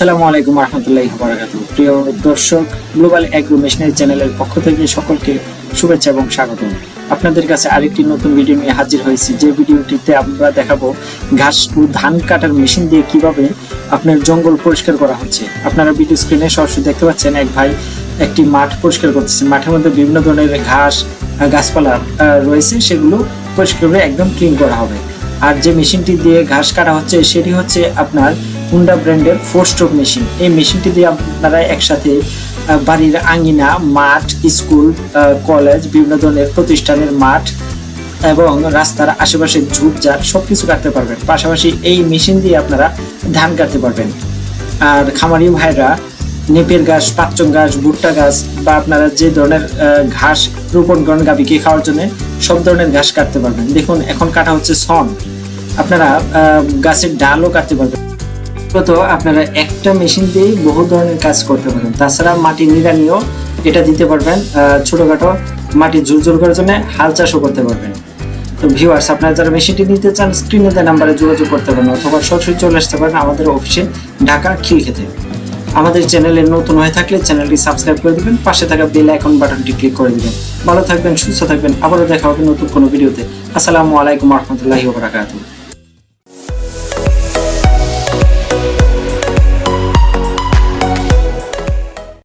আসসালামু আলাইকুম রহমতুল্লাহ বারাকাতু প্রিয় দর্শক গ্লোবাল অ্যাগ্রো মেশিনারি চ্যানেলের পক্ষ থেকে সকলকে শুভেচ্ছা এবং স্বাগত আপনাদের কাছে আরেকটি নতুন ভিডিও নিয়ে হাজির হয়েছি। যে ভিডিওটিতে আমরা দেখাবো ঘাস ও ধান কাটার মেশিন দিয়ে কীভাবে আপনার জঙ্গল পরিষ্কার করা হচ্ছে। আপনারা ভিডিও স্ক্রিনে সরাসরি দেখতে পাচ্ছেন, এক ভাই একটি মাঠ পরিষ্কার করতেছে। মাঠের মধ্যে বিভিন্ন ধরনের ঘাস গাছপালা রয়েছে। সেগুলো পরিষ্কার করে একদম ক্লিন করা হবে। আর যে মেশিনটি দিয়ে ঘাস কাটা হচ্ছে, সেটি হচ্ছে আপনার হুন্ডা ব্র্যান্ডের ফোর স্ট্রোক মেশিন এই মেশিনটি দিয়ে আপনারা একসাথে বাড়ির আঙ্গিনা মাঠ, স্কুল কলেজ বিভিন্ন ধরনের প্রতিষ্ঠানের মাঠ এবং রাস্তার আশেপাশে ঝুপঝাড় সবকিছু কাটতে পারবেন। পাশাপাশি এই মেশিন দিয়ে আপনারা ধান কাটতে পারবেন। আর খামারি ভাইরা, নেপের গাছ পাকচং গাছ ভুট্টা গাছ বা আপনারা যে ধরনের ঘাস রোপণ করেন গাভীকে খাওয়ার জন্য, সব ধরনের ঘাস কাটতে পারবেন। দেখুন, এখন কাটা হচ্ছে সন। আপনারা গাছের ডালও কাটতে পারবেন। তো আপনারা একটা মেশিন দিয়েই বহু ধরনের কাজ করতে পারেন তাছাড়া মাটি নিড়ানিও এটা দিতে পারবেন ছোটখাটো মাটি ঝুরঝুর করার জন্য হাল চাষও করতে পারবেন। তো ভিউয়ার্স আপনারা যারা মেশিনটি নিতে চান স্ক্রিনে দেওয়া নাম্বারে যোগাযোগ করতে পারেন অথবা সরাসরি চলে আসতে পারেন আমাদের অফিসে ঢাকা খিলক্ষেতে। আমাদের চ্যানেলে নতুন হয়ে থাকলে চ্যানেলটি সাবস্ক্রাইব করে দিবেন, পাশে থাকা বেল আইকন বাটনটি ক্লিক করে দিবেন। ভালো থাকবেন, সুস্থ থাকবেন, আবারও দেখা হবে নতুন কোনো ভিডিওতে আসসালামু আলাইকুম রহমতুল্লাহি ওবরাকাতুহ